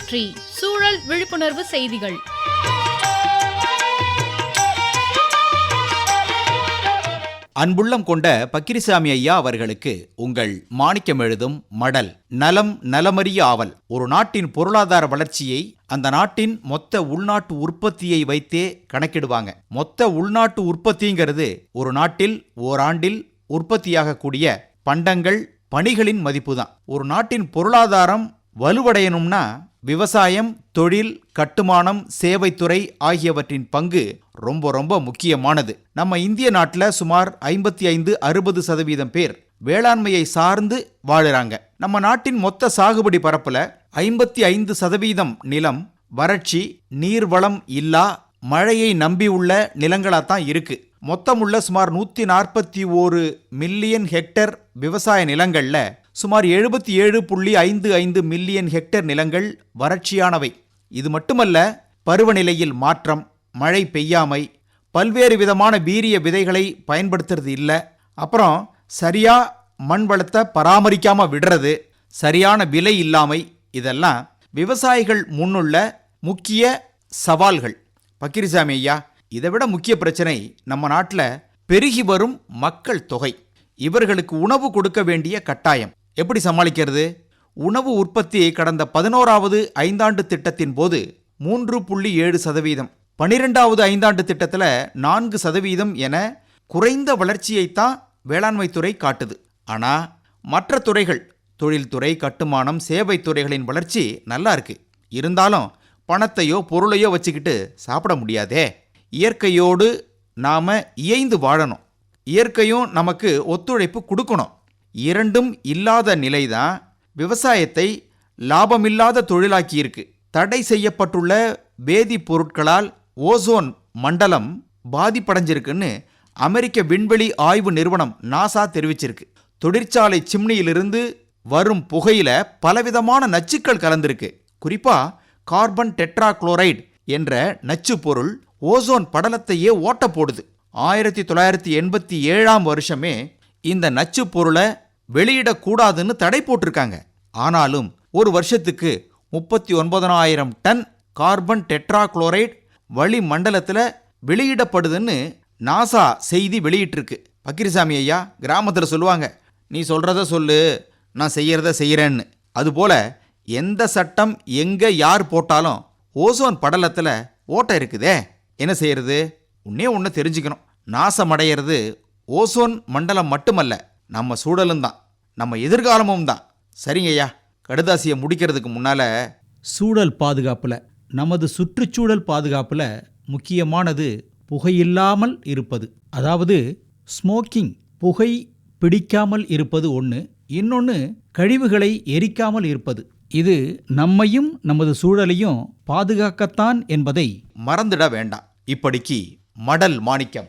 சுற்றி சூழல் விழிப்புணர்வு செய்திகள். அன்புள்ளம் கொண்ட பக்கிரிசாமி ஐயா அவர்களுக்கு உங்கள் மாணிக்கம் எழுதும் மடல் நலம் நலமறிய ஆவல். ஒரு நாட்டின் பொருளாதார வளர்ச்சியை அந்த நாட்டின் மொத்த உள்நாட்டு உற்பத்தியை வைத்தே கணக்கிடுவாங்க. மொத்த உள்நாட்டு உற்பத்திங்கிறது ஒரு நாட்டில் ஓராண்டில் உற்பத்தியாகக்கூடிய பண்டங்கள் பணிகளின் மதிப்பு தான் ஒரு நாட்டின் பொருளாதாரம் வலுவடையணும்னா விவசாயம் தொழில் கட்டுமானம் சேவைத்துறை ஆகியவற்றின் பங்கு ரொம்ப ரொம்ப முக்கியமானது. நம்ம இந்திய நாட்டில் சுமார் ஐம்பத்தி ஐந்து அறுபது சதவீதம் பேர் வேளாண்மையை சார்ந்து வாழுறாங்க. நம்ம நாட்டின் மொத்த சாகுபடி பரப்புல ஐம்பத்தி ஐந்து சதவீதம் நிலம் வறட்சி நீர்வளம் இல்லா மழையை நம்பியுள்ள நிலங்களாக தான் இருக்கு. மொத்தமுள்ள சுமார் நூற்றி நாற்பத்தி ஓரு மில்லியன் ஹெக்டர் விவசாய நிலங்களில் சுமார் எழுபத்தி ஏழு புள்ளி ஐந்து ஐந்து மில்லியன் ஹெக்டர் நிலங்கள் வறட்சியானவை. இது மட்டுமல்ல பருவநிலையில் மாற்றம் மழை பெய்யாமை பல்வேறு விதமான வீரிய விதைகளை பயன்படுத்துறது இல்லை. அப்புறம் சரியா மண் வளத்தை பராமரிக்காம விடுறது சரியான விலை இல்லாமை இதெல்லாம் விவசாயிகள் முன்னுள்ள முக்கிய சவால்கள். பக்கிரிசாமி ஐயா இதை விட முக்கிய பிரச்சனை நம்ம நாட்டில் பெருகி வரும் மக்கள் தொகை. இவர்களுக்கு உணவு கொடுக்க வேண்டிய கட்டாயம். எப்படி சமாளிக்கிறது? உணவு உற்பத்தி கடந்த பதினோராவது ஐந்தாண்டு திட்டத்தின் போது மூன்று புள்ளி ஏழு சதவீதம். பனிரெண்டாவது ஐந்தாண்டு திட்டத்தில் நான்கு சதவீதம் என குறைந்த வளர்ச்சியைத்தான் வேளாண்மைத்துறை காட்டுது. ஆனால் மற்ற துறைகள் தொழில்துறை கட்டுமானம் சேவைத் துறைகளின் வளர்ச்சி நல்லா இருக்கு. இருந்தாலும் பணத்தையோ பொருளையோ வச்சுக்கிட்டு சாப்பிட முடியாதே. இயற்கையோடு நாம இயைந்து வாழணும். இயற்கையும் நமக்கு ஒத்துழைப்பு கொடுக்கணும். இரண்டும் இல்லாத நிலைதான் விவசாயத்தை லாபமில்லாத தொழிலாக்கியிருக்கு. தடை செய்யப்பட்டுள்ள வேதிப் பொருட்களால் ஓசோன் மண்டலம் பாதிப்படைஞ்சிருக்குன்னு அமெரிக்க விண்வெளி ஆய்வு நிறுவனம் நாசா தெரிவிச்சிருக்கு. தொழிற்சாலை சிம்னியிலிருந்து வரும் புகையில பலவிதமான நச்சுக்கள் கலந்திருக்கு. குறிப்பா கார்பன் டெட்ராக்ளோரைடு என்ற நச்சு பொருள் ஓசோன் படலத்தையே ஓட்ட போடுது ஆயிரத்தி தொள்ளாயிரத்தி எண்பத்தி ஏழாம் வருஷமே இந்த நச்சு பொருளை வெளியிடக்கூடாதுன்னு தடை போட்டிருக்காங்க. ஆனாலும் ஒரு வருஷத்துக்கு முப்பத்தி ஒன்பதனாயிரம் டன் கார்பன் டெட்ராக்ளோரைட் வளிமண்டலத்தில் வெளியிடப்படுதுன்னு நாசா செய்தி வெளியிட்டிருக்கு. பக்கிரிசாமி ஐயா கிராமத்தில் சொல்லுவாங்க நீ சொல்கிறத சொல்லு நான் செய்கிறத செய்கிறேன்னு அதுபோல் எந்த சட்டம் எங்கே யார் போட்டாலும் ஓசோன் படலத்தில் ஓட்டை இருக்குதே. என்ன செய்கிறது உன்னே ஒன்று தெரிஞ்சுக்கணும். நாசமடைகிறது ஓசோன் மண்டலம் மட்டுமல்ல நம்ம சூழலும் தான் நம்ம எதிர்காலமும் தான். சரிங்கய்யா கடுதாசியை முடிக்கிறதுக்கு முன்னால் சூழல் பாதுகாப்பில் நமது சுற்றுச்சூழல் பாதுகாப்பில் முக்கியமானது புகையில்லாமல் இருப்பது. அதாவது ஸ்மோக்கிங் புகை பிடிக்காமல் இருப்பது ஒன்று இன்னொன்று கழிவுகளை எரிக்காமல் இருப்பது. இது நம்மையும் நமது சூழலையும் பாதுகாக்கத்தான் என்பதை மறந்துட வேண்டாம். இப்படிக்கு மடல் மாணிக்கம்.